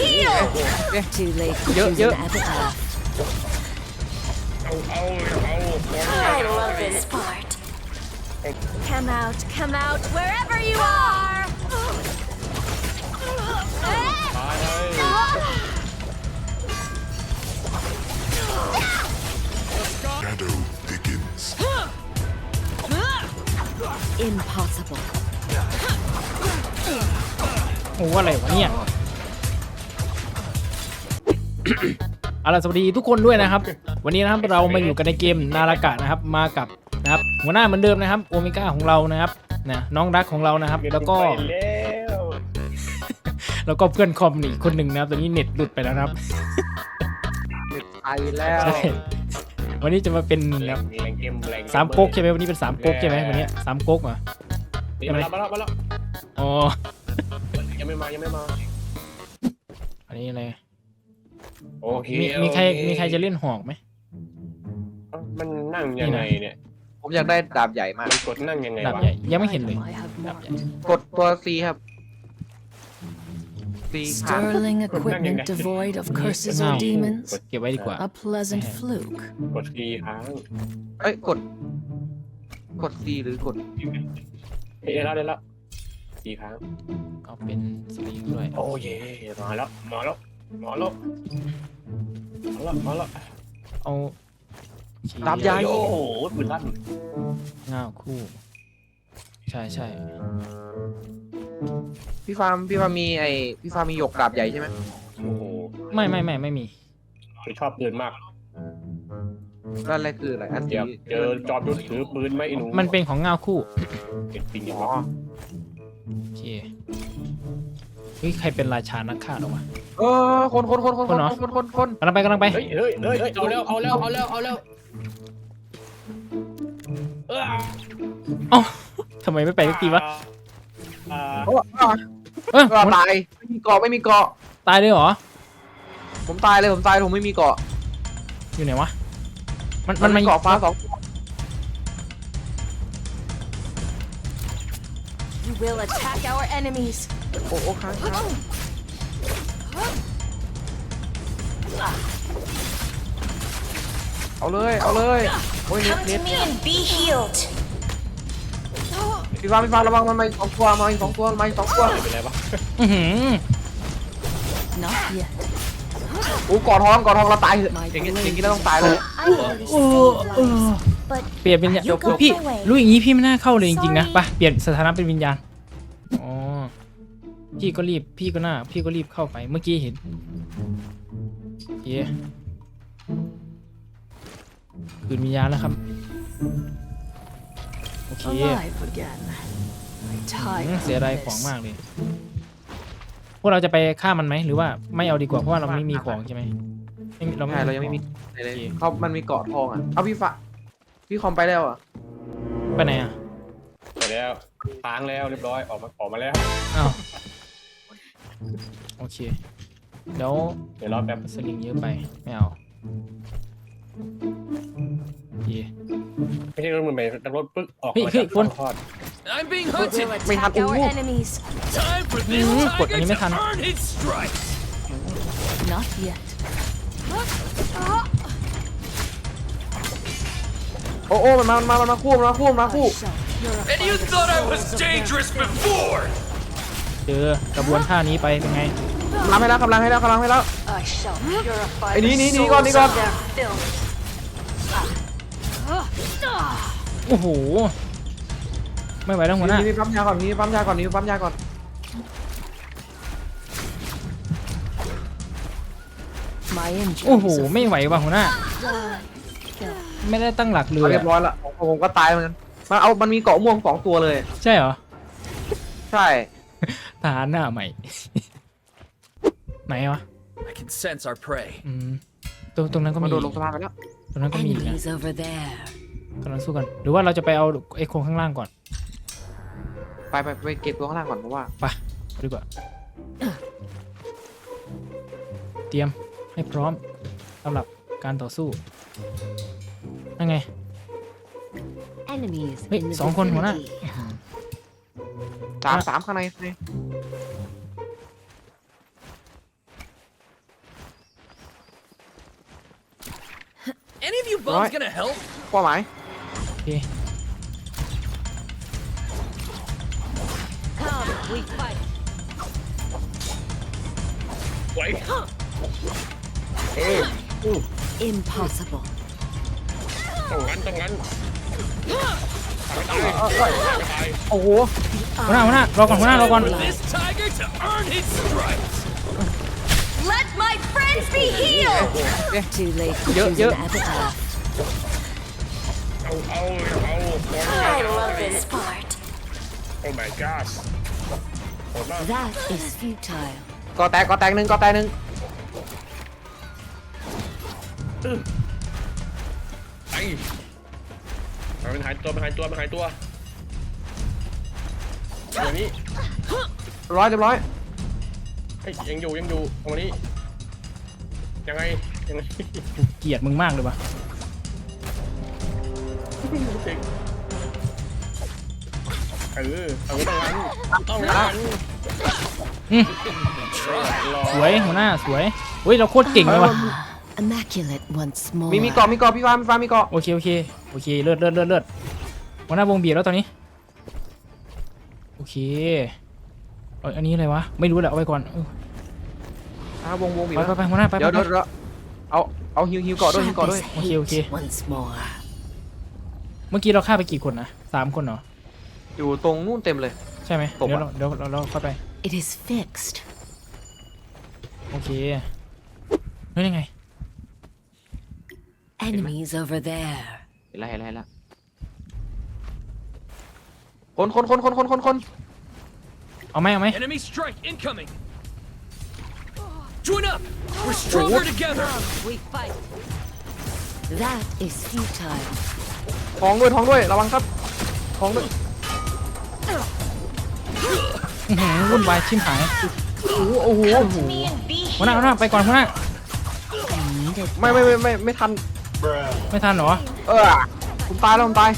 healed! Too late to Yo- choose yo- an epitaph. เอาเอาเอา I love this part. Come out, come out, wherever you are! ตายเลย Shadow thickens. Impossible. โอ้อะไรวะเนี่ย เอาล่ะสวัสดีทุกคนด้วยนะครับ วันนี้นะครับเรามาอยู่กันในเกมนารากะนะครับ มากับนะครับหัวหน้าเหมือนเดิมนะครับโอเมก้าของเรานะครับนะน้องรักของเรานะครับ แล้วก็ไปแล้วแล้วก็เพื่อนคอมอีกคนหนึ่งนะครับตอนนี้เน็ตหลุดไปแล้วนะครับไปแล้วใช่วันนี้จะมาเป็นแรแบบงแรงเกมแรงสามก๊กใช่ไหมวันนี้เป็นสามก๊กใช่ไหมวันนี้สามก๊กเหรอนี่มาแล้วมาแล้วมาแล้วอ๋อยังไม่มายังไม่มาอันนี้อะไร โอเคมีมีใครโอเมีใครจะเล่นหอกไหม มันนั่งยังไงเนี่ยผมอยากได้ดาบใหญ่มาก มันกดนั่งยังไงดาบวะใหญ่ยังไม่เห็นเลย I have ดาบใหญ่ marked. กดตัว C ครับ C ค้าง Sterling equipment devoid of curses or อ้าว demons. เก็บไว้ดีกว่า A pleasant fluke. กดทีค้างเอ้ยกด กด C หรือกด เฮ้ยได้แล้วได้แล้วทีค้างเอาเป็นสลิงด้วย โอ้เย่มาแล้วมาแล้ว มาแล้วมาแล้วมาแล้วเอาดาบใหญ่โอ้โหปืนลั่นง่าวคู่ ใช่ใช่พี่ฟาร์มพี่ฟาร์มมีไอพี่ฟาร์มมีหยกดาบใหญ่ใช่ไหมโอ้โหไม่ไม่ไม่ไม่มี คือชอบปืนมากแล้วอะไรคืออะไรอันเดี๋ยวเจอจอมยุทธถือปืนไหมไอ้หนูมันเป็นของง่าวคู่เห็นปิงยังอ๋อวะโอเคเฮ้ยใครเป็นราชานักฆ่าหรอวะ เออคนคนคนคนคนเหรอคนคนคนกำลังไปกำลังไป เฮ้ยเฮ้ยเฮ้ยเฮ้ยเอาแล้วเอาแล้วเอาแล้วเอาแล้วเออเอ้าทำไมไม่ไปสักทีวะอ่าโอ้อะเออก็ตายไม่มีเกาะไม่มีเกาะ ตายเลยเหรอ ผมตายเลยผมตายผมไม่มีเกาะ อยู่ไหนวะ มันมัมันนมีมาเกาะฟ้าสอง You will attack our enemies. โอ้โอ้ค้างค้าง เอาเลย เอาเลย โอ้ยเน็ต Come เน็ to ต me and be healed. พี่ฟาร์มพี่ฟาร์มระวังมันมาอีกสองตัวมาอีกสองตัวมาอีกสองตัวเป็นไรวะอื้อหือ Not yet. โอ้กอดทองกอดทองเราตายเถอะอย่างงี้อย่างงี้เราต้องตายเลย I want to save lives, but เปลี่ยนเป็นวิญญาณ You go พี่ my way. รู้อย่างนี้พี่ไม่น่าเข้าเลยจริงๆนะ Sorry ไปเปลี่ยนสถานะเป็นวิญญาณอ๋อ พี่ก็รีบพี่ก็น่าพี่ก็รีบเข้าไปเมื่อกี้เห็นเย้คืนวิญญาณแล้วครับ โอเค Alive again. My อืม tired เสียดายของมากเลย พวกเราจะไปฆ่ามันไหมหรือว่าไม่เอาดีกว่าเพราะว่าเราไม่มีของใช่ไหมไม่มีเราไม่ใช่เรายังไม่มีของไหนเลยโอเค เขามันมีเกาะทองอะ เอาพี่ฟ้าพี่คอมไปแล้วอะไปไหนอะ ไปแล้วค้างแล้วเรียบร้อยออกมาออกมาแล้วอ้าว โอเค เดี๋ยวเดี๋ยวรอแป๊บสลิงเยอะไป ไม่เอาโอเค ไม่ใช่รถมือไปรถปึ๊กออกเฮ้ยมาเฮ้ยจากคนทอด I'm being we hunted. will attack our enemies. Time for Mm, this kod tiger anime to kan. earn its stripes. Not yet. โอ้โอ้มันมามันมามันมาคู่มันมาคู่มันมาคู่ You're a And you thought I was dangerous before. เจอกระบวนท่านี้ไปเป็นไงกำลังให้แล้วกำลังให้แล้วกำลังให้แล้ว I shall purify ไอ้ the นี่นี่นี่ souls ก่อนนี่ก่อน of their filth. โอ้โหไม่ไหวแล้วหัวหน้านี่ปั๊มยาก่อนนี่ปั๊มยาก่อนนี่ปั๊มยาก่อน My โอ้โห injuries. ไม่ไหวว่ะหัวหน้า Kill. ไม่ได้ตั้งหลักเลเอายเรียบร้อยละผมผมก็ตายเหมือนกันมันเอามันมีเกาะม่วงสองตัวเลย ใช่เหรอ ใช่ ทหารหน้าใหม่ ไหนวะ I can sense our prey. อืมตรงตรงนั้นก็มันมีโดนลงสะพานไปแล้วตรงนั้นก็มีอีกนะ Enemies over there. กำลังสู้กัน หรือว่าเราจะไปเอาไอ้โครงข้างล่างก่อนไปไปไปเก็บตัวข้างล่างก่อนเพราะว่าไปดีกว่า เตรียมให้พร้อมสำหรับการต่อสู้นั่นไง Enemies Wait, in the สองคนหัวหน้า vicinity. สามสามข้างในข้างในร้อยเป้าหมายโอเค Come, we fight. ไหว เอออู้ Impossible. ต้องงั้นต้องงั้น Huh! ำให้ตายทำให้ตาย โอ้โห หัวหน้าหัวหน้ารอก่อนหัวหน้ารอก่อน For this tiger to earn his stripes. Let my friends be healed! Too late to Yo- choose yo- an epitaph. เอาเอาเอา I love this part. โอ้ my god โหดมาก That is futile. กอแตกกอแตกหนึ่งกอแตกหนึ่ง ไอ้ มันหายตัวมันหายตัวมันหายตัวอย่างนี้ร้อยเรียบร้อยเฮ้ยยังอยู่ยังอยู่ตรงนี้ยังไงยังไงเกลียดมึงมากเลยว่ะเออเอาต้องงั้นต้องงั้นอืมรอสวยหัวหน้าสวยเฮ้ยเราโคตรเก่งเลยว่ะ Immaculate once more. มีมีเกาะมีเกาะพี่ฟ้าพี่ฟ้ามีเกาะ โอเค โอเค โอเคเลิศเลิศเลิศเลิศหัวหน้าวงเบียดแล้วตอนนี้ โอเคเอ้ยอันนี้อะไรวะ ไม่รู้แหละเอาไปก่อนเอออ่าวงวงบีบไปแล้วไปไปหัวหน้าไปไปเดี๋ยวไปเดี๋ยวเดี๋ยวเอาเอาฮิวฮิวเกาะด้วยฮิว Trap เกาะด้วย is Okay, hate okay. once more. เมื่อกี้เราฆ่าไปกี่คนนะสามคนเหรอ อยู่ตรงนู่นเต็มเลย ใช่ไหมผมเดี๋ยวอะ เราเดี๋ยวเราเราค่อยไป It is fixed. โอเคเฮ้ยยังไง Enemies over there. เห็นแล้วเห็นแล้วเห็นแล้วคนคนคนคนคนคนคนเอาไหมเอาไหม Enemy strike incoming. Join up. We're stronger together. We fight. That is futile. ท้องด้วยท้องด้วยระวังครับท้องด้วยอื้อหือวุ่นวายชิมหายโอ้โหโอ้โห Me and be หัวหน้าหัวหน้าไปก่อนหัวหน้าไม่ไม่ไม่ไม่ไม่ทัน ไม่ทันเหรอ เออผมตายแล้วผมตาย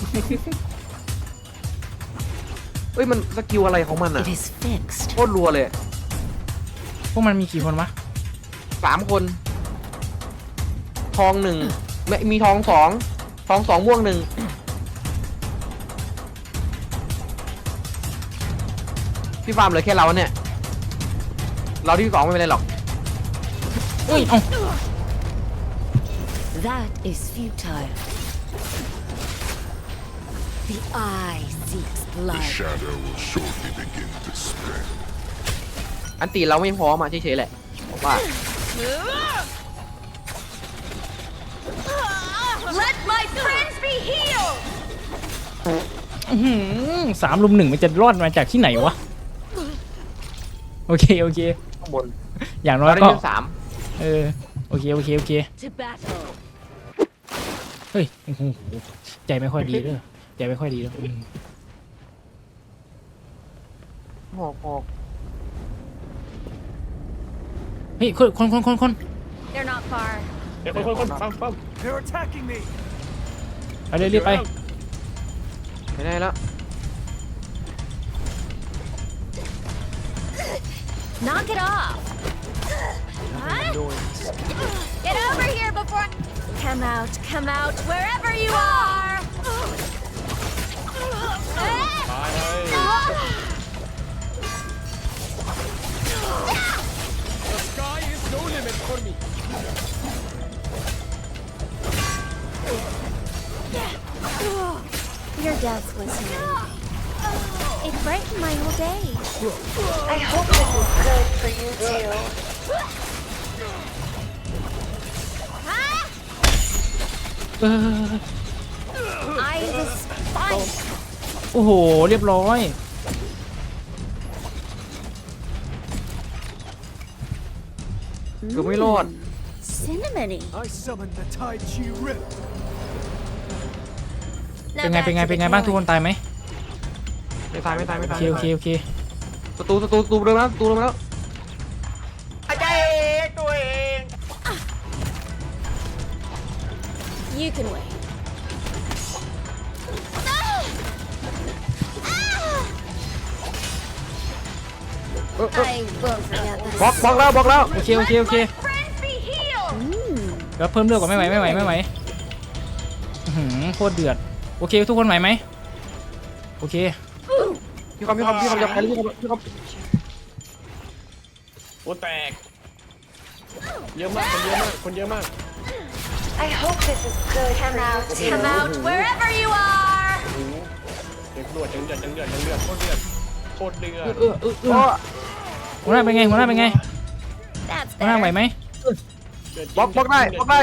เฮ้ยมันสกิลอะไรของมันอะ It is fixed. โคตรรัวเลยพวกมันมีกี่คนวะ สามคน ทองหนึ่งไม่มีทองสองทองสองม่วงหนึ่งพี่ฟาร์มเหลือแค่เราเนี่ย เราที่สองไม่เป็นไรหรอก อุ้ยเอ้า That is futile. The eye seeks The blood. shadow will shortly begin to spread. อันตีเราไม่พร้อมอะเฉยๆแหละผมว่า Let my friends be healed! อื้อหือสามลุมหนึ่งมันจะรอดมาจากที่ไหนวะ โอเค โอเค ข้างบนอย่างน้อเรายได้ก็ เรื่องสาม เออ โอเค โอเค โอเค To battle. เฮ้ยโอ้โหใจไม่ค่อยดีเลยใจไม่ค่อยดีเลยอืมหอกหอกเฮ้ยคนคนคนคนคน They're not far. เดี๋ยวคนคนคนปั๊มปั๊ม They're attacking me. ไปเลยรีบไปไม่ได้แล้ว Knock it off! Huh? Get over here before. Come out, come out, wherever you are! The sky is no limit for me. Your death was new. It brightened my whole day. I hope this is good for you too. โอ้โห เรียบร้อยเกือบไม่รอด Cinnamony. I summoned the Tai Chi Rip. เป็นไง เป็นไง เป็นไงบ้างทุกคนตายไหมไม่ตายไม่ตายไม่โอตายเคโอเคโอเคศัตรูศัตรูศัตรูเดินมาแล้วศัตรูเดินมาแล้ว You can wait. Ah! เออเออ I won't forget this. บล็อกบล็อกแล้วบล็อกแล้วโอเคโอเคโอเค Friends be healed. เดี๋ยวเพิ่มเลือดก่อนไม่ไหวไม่ไหวไม่ไหวหือโคตรเดือด โอเคทุกคนไหวไหมโอเค พี่คอมพี่คอมพี่คอมจะไปพี่คอมพี่คอมโอ้แตก เยอะมาก คนเยอะมาก คนเยอะมาก I hope this is good. Come out, come out, wherever you are. โอ้โหเดือดรวดจังเดือดจังเดือดจังเดือดโคตรเดือดโคตรเดือดเออเออเออหัวหน้าเป็นไงหัวหน้าเป็นไง That's หัวหน้าไหว better. ไหมเดือดจริงบล็อกบล็อกได้บล็อกได้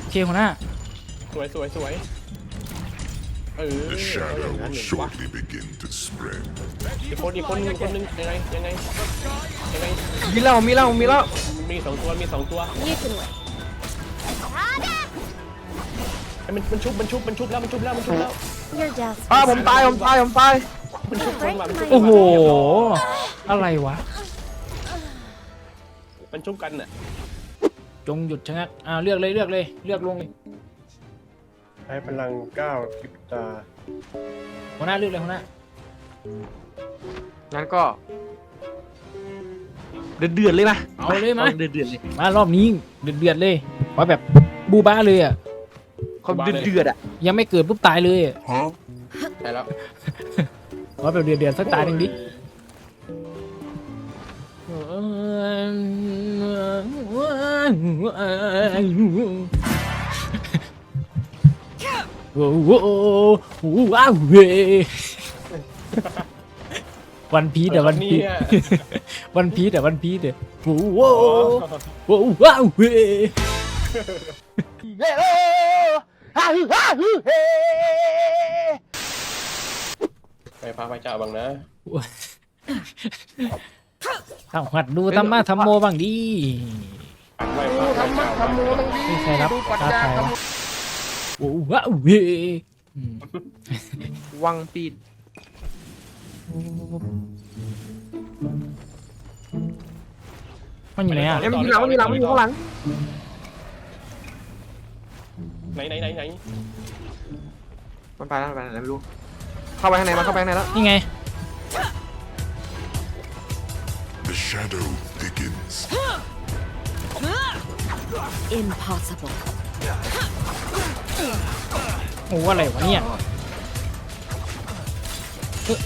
โอเคหัวหน้าสวยสวยสวยเออ The เอาอ shadow ย่างนั้น will หนึ่งวะ shortly begin to spread. อีกคนอีกคนอีกคนนึงยังไงยังไงยังไงมีแล้วมีแล้วมีแล้วมีสองตัวมีสองตัว You can wait. มันมันชุบมันชุบมันชุบแล้วมันชุบแล้วมันชุบแล้ว Your death. อ้าผมตายผมตายผมตาย มันชุบคนว่ะมันชุบโอ้โห อะไรวะ มันชุบกันอะจงหยุดชะงักอ้าวเลือกเลยเลือกเลย เลือกลงเลยใช้พลังก้าวปิดตาหัวหน้าเลือกเลยหัวหน้างั้นก็ เดือดเดือดเลยนะเอาเลยมา เดือดเดือดเลยมารอบนี้เดือดเดือดเลยว่าแบบบูบ้าเลยอะ ความเดือดเดือดอะยังไม่เกิดปุ๊บตายเลยอะ Huh? ใช่แล้วว่าแบบเดือดเดือดสักตายหนึ่งดิโอ้โหว้าวเววันพีเดี๋ยววันพีวันพีเดี๋ยววันพีเดี๋ยวโอ้โหโอ้ว้าวเวไปพาไปจ่าบังนะ เอาหัดดูธรรมะธรรมโมบ้างดิปัดไว้พาไปจ่าบังนี่ใครรับท้าทายวะโอ้ว้าวเวอืมวังปีดมันอยู่ไหนอะ เอ้ยมันมีหลังมันมีหลังมันอยู่ข้างหลัง ไหนไหนไหนไหนมันไปแล้วมันไปไหนไม่รู้ เข้าไปข้างในมาเข้าไปข้างในแล้ว นี่ไง The shadow thickens. Impossible. โอ้อะไรวะเนี่ยเอ๊ะ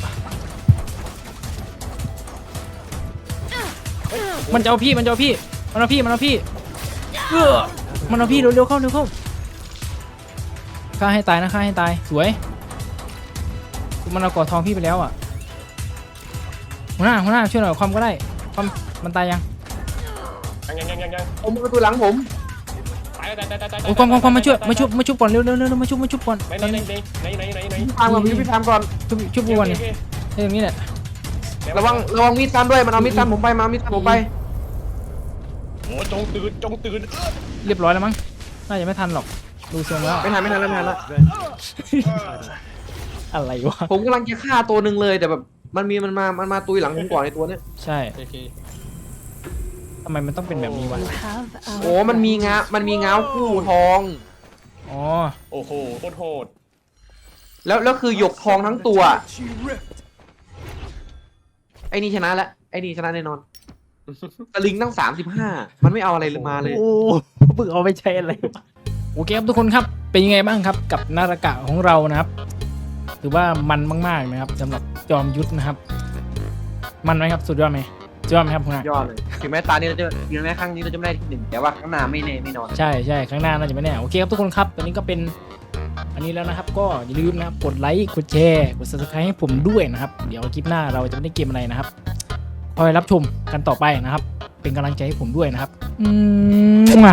มันจะเอาพี่ มันจะเอาพี่ มันเอาพี่ มันเอาพี่เออมันเอาพี่เร็วๆเข้าเร็วเข้า ฆ่าให้ตายนะฆ่าให้ตายสวยมันเอากอดทองพี่ไปแล้วอะหัวหน้าหัวหน้าช่วยหน่อยความก็ได้ความมันตายยังยังยังยังยังยังผมประตูหลังผมตายตายตายตายตายโอ้ความความความมาช่วยมาช่วยมาช่วยก่อนเร็วเร็วเร็วมาช่วยมาช่วยก่อนไหนตอนไหนนี้ไหนไหนไหนไหนไหนพี่ทามก่อนพี่พี่ทามก่อนช่วยช่วยกูก่อนเนี่ยเฮ้ยอย่างนี้แหละระวังระวังมีดตามด้วยมันเอามีดตามผมไปมาเอามีดตามผมไปโอ้จงตื่นจงตื่นเรียบร้อยแล้วมั้งน่าจะไม่ทันหรอก ดูทรงแล้ว ไม่ทันไม่ทันแล้วไม่ทันแล้วอะไรวะ ผมกำลังจะฆ่าตัวหนึ่งเลยแต่แบบมันมีมันมา มันมาตุยหลังผมก่อนในตัวเนี้ยใช่โอเคทำไมมันต้องเป็นแบบนี้วะ You have our โอ้ มันมีงา มันมีง้าวคู่ทอง อ๋อ โอ้โหโคตรโหดแล้วแล้วคือหยกทองทั้งตัว She ripped. ไอ้นี่ชนะแล้วไอ้นี่ชนะแน่นอนตะลิงตั้งสามสิบห้ามันไม่เอาอะไรเลยมาเลย โอ้เพิ่งเอาไปใช้อะไรวะ โอเคครับทุกคนครับ เป็นยังไงบ้างครับกับนารากะของเรานะครับถือว่ามันมาก ๆ นะครับสำหรับจอมยุทธนะครับ มันไหมครับสุดยอดไหมสุดยอดไหมครับคุณอายอดเลยถึงแม้ตานี้เราจะถึงแม้ครั้งนี้เราจะไม่ได้ที่หนึ่งแต่ว่าข้างหน้าไม่แน่ไม่นอนใช่ใช่ครั้งหน้าน่าจะไม่แน่โอเคครับทุกคนครับตอนนี้ก็เป็นอันนี้แล้วนะครับ ก็อย่าลืมนะครับกดไลค์กดแชร์กด subscribe ให้ผมด้วยนะครับ เดี๋ยวคลิปหน้าเราจะไม่ได้เกมอะไรนะครับคอยรับชมกันต่อไปนะครับ เป็นกำลังใจให้ผมด้วยนะครับอืม